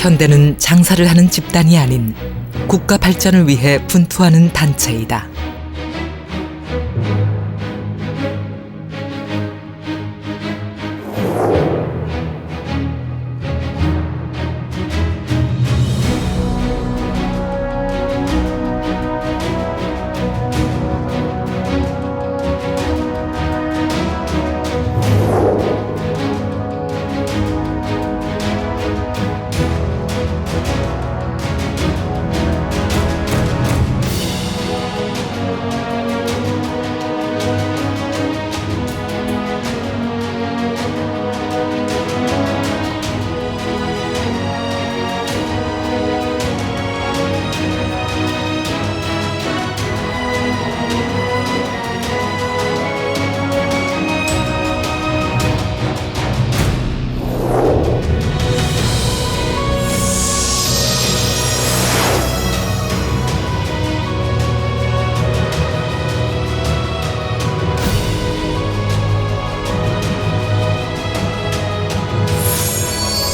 현대는 장사를 하는 집단이 아닌 국가 발전을 위해 분투하는 단체이다.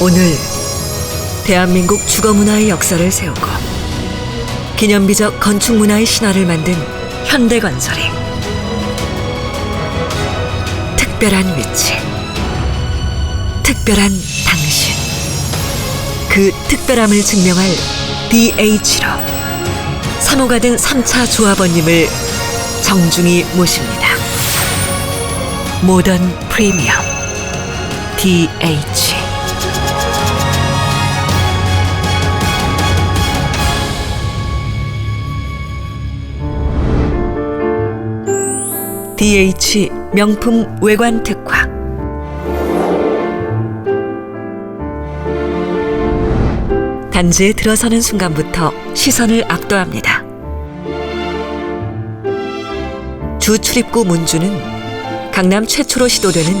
오늘 대한민국 주거 문화의 역사를 세우고 기념비적 건축 문화의 신화를 만든 현대건설이 특별한 위치, 특별한 당신, 그 특별함을 증명할 DH로 사모가든 3차 조합원님을 정중히 모십니다. 모던 프리미엄 DH DH 명품 외관 특화 단지에 들어서는 순간부터 시선을 압도합니다. 주 출입구 문주는 강남 최초로 시도되는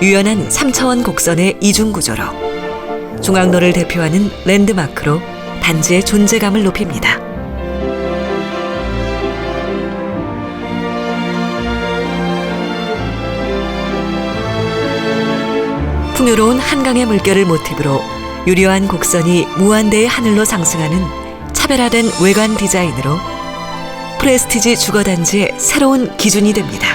유연한 3차원 곡선의 이중 구조로 중앙로를 대표하는 랜드마크로 단지의 존재감을 높입니다. 풍요로운 한강의 물결을 모티브로 유려한 곡선이 무한대의 하늘로 상승하는 차별화된 외관 디자인으로 프레스티지 주거단지의 새로운 기준이 됩니다.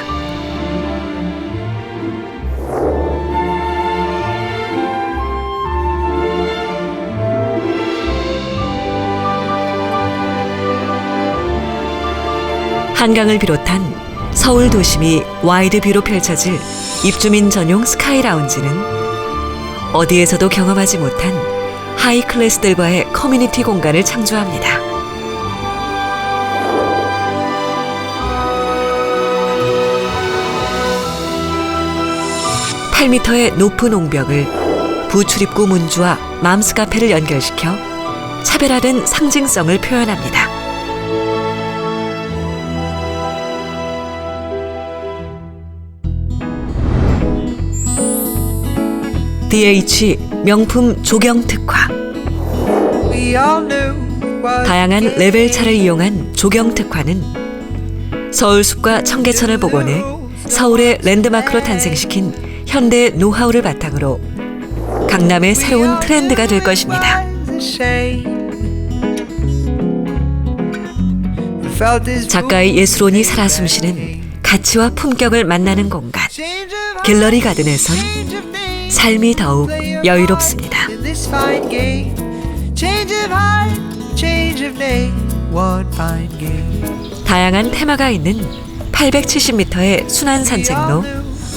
한강을 비롯한 서울 도심이 와이드 뷰로 펼쳐질 입주민 전용 스카이 라운지는 어디에서도 경험하지 못한 하이 클래스들과의 커뮤니티 공간을 창조합니다. (8 m 의 높은 옹벽을 부출입구 문주와 맘스 카페를 연결시켜 차별화된 상징성을 표현합니다. DH 명품 조경 특화 다양한 레벨 차를 이용한 조경 특화는 서울 숲과 청계천을 복원해 서울의 랜드마크로 탄생시킨 현대 노하우를 바탕으로 강남의 새로운 트렌드가 될 것입니다. 작가의 예술혼이 살아 숨쉬는 가치와 품격을 만나는 공간 갤러리 가든에선 삶이 더욱 여유롭습니다. 다양한 테마가 있는 870m의 순환 산책로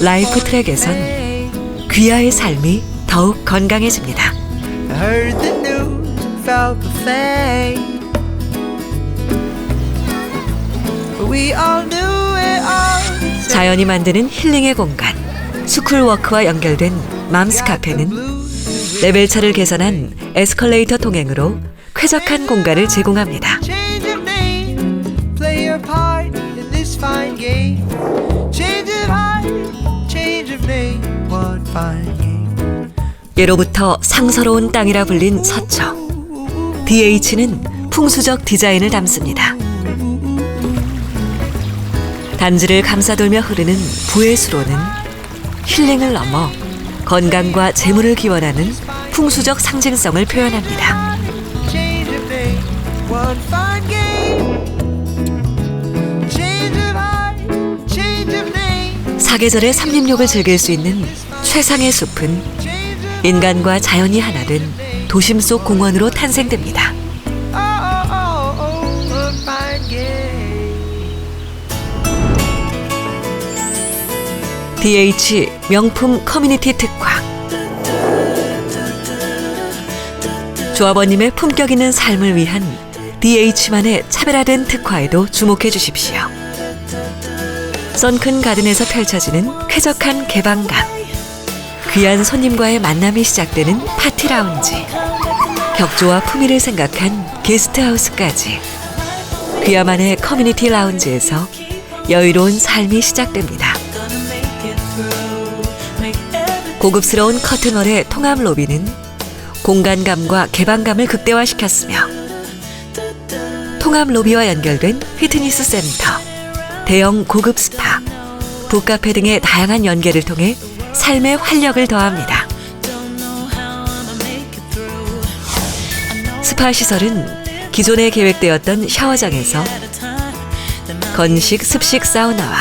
라이프 트랙에선 귀하의 삶이 더욱 건강해집니다. 자연이 만드는 힐링의 공간 스쿨워크와 연결된 맘스 카페는 레벨차를 개선한 에스컬레이터 통행으로 쾌적한 공간을 제공합니다. 예로부터 상서로운 땅이라 불린 서초. DH는 풍수적 디자인을 담습니다. 단지를 감싸돌며 흐르는 부의 수로는 힐링을 넘어 건강과 재물을 기원하는 풍수적 상징성을 표현합니다. 사계절의 삼림욕을 즐길 수 있는 최상의 숲은 인간과 자연이 하나 된 도심 속 공원으로 탄생됩니다. DH 명품 커뮤니티 특화 조합원님의 품격 있는 삶을 위한 DH만의 차별화된 특화에도 주목해 주십시오. 선큰 가든에서 펼쳐지는 쾌적한 개방감 귀한 손님과의 만남이 시작되는 파티 라운지 격조와 품위를 생각한 게스트하우스까지 귀야만의 커뮤니티 라운지에서 여유로운 삶이 시작됩니다. 고급스러운 커튼월의 통합 로비는 공간감과 개방감을 극대화시켰으며 통합 로비와 연결된 피트니스 센터, 대형 고급 스파, 북카페 등의 다양한 연계를 통해 삶의 활력을 더합니다. 스파 시설은 기존에 계획되었던 샤워장에서 건식 습식 사우나와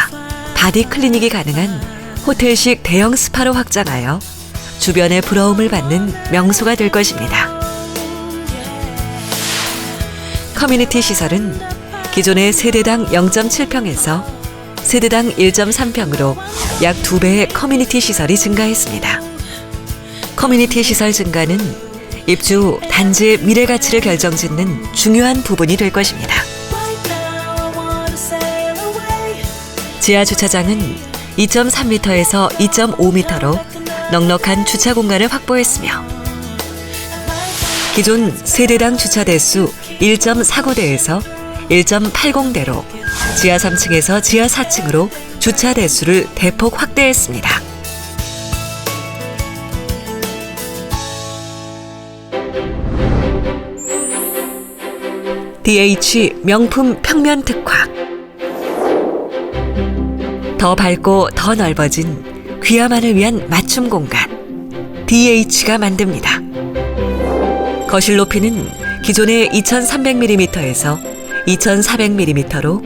바디 클리닉이 가능한 호텔식 대형 스파로 확장하여 주변의 부러움을 받는 명소가 될 것입니다. 커뮤니티 시설은 기존의 세대당 0.7평에서 세대당 1.3평으로 약 2배의 커뮤니티 시설이 증가했습니다. 커뮤니티 시설 증가는 입주 후 단지의 미래 가치를 결정짓는 중요한 부분이 될 것입니다. 지하 주차장은 2.3m에서 2.5m로 넉넉한 주차 공간을 확보했으며 기존 세대당 주차 대수 1.49대에서 1.80대로 지하 3층에서 지하 4층으로 주차 대수를 대폭 확대했습니다. DH 명품 평면 특화 더 밝고 더 넓어진 귀야만을 위한 맞춤 공간 DH가 만듭니다. 거실 높이는 기존의 2300mm에서 2400mm로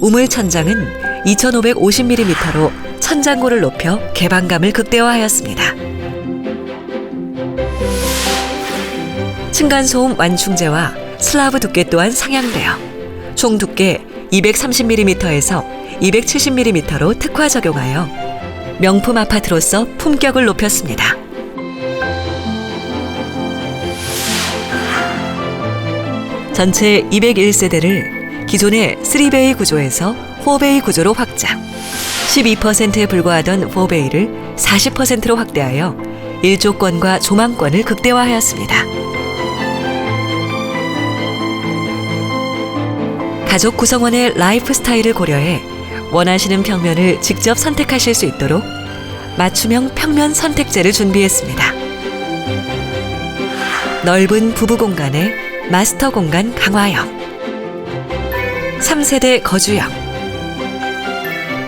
우물 천장은 2550mm로 천장고를 높여 개방감을 극대화하였습니다. 층간소음 완충제와 슬라브 두께 또한 상향되어 총 두께 230mm에서 270mm로 특화 적용하여 명품 아파트로서 품격을 높였습니다. 전체 201세대를 기존의 3베이 구조에서 4베이 구조로 확장. 12%에 불과하던 4베이를 40%로 확대하여 일조권과 조망권을 극대화하였습니다. 가족 구성원의 라이프 스타일을 고려해 원하시는 평면을 직접 선택하실 수 있도록 맞춤형 평면 선택제를 준비했습니다. 넓은 부부 공간에 마스터 공간 강화형 3세대 거주형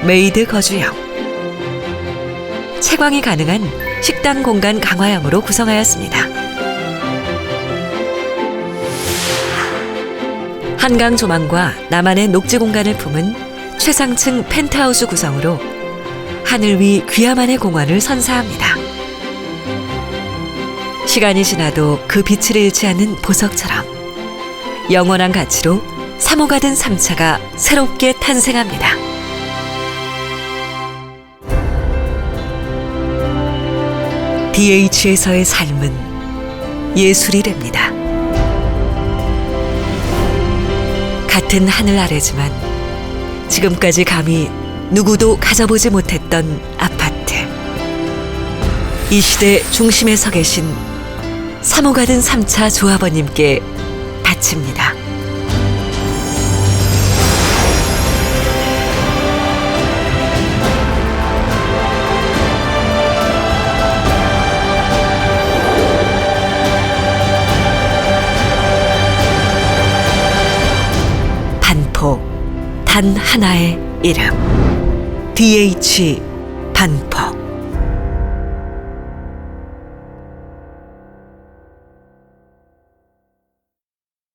메이드 거주형 채광이 가능한 식당 공간 강화형으로 구성하였습니다. 한강 조망과 나만의 녹지 공간을 품은 최상층 펜트하우스 구성으로 하늘 위 귀야만의 공원을 선사합니다. 시간이 지나도 그 빛을 잃지 않는 보석처럼 영원한 가치로 사모가 든 3차가 새롭게 탄생합니다. DH에서의 삶은 예술이 됩니다. 같은 하늘 아래지만 지금까지 감히 누구도 가져보지 못했던 아파트. 이 시대 중심에 서 계신 사모 가든 3차 조합원님께 바칩니다. 하나의 이름. DH 반포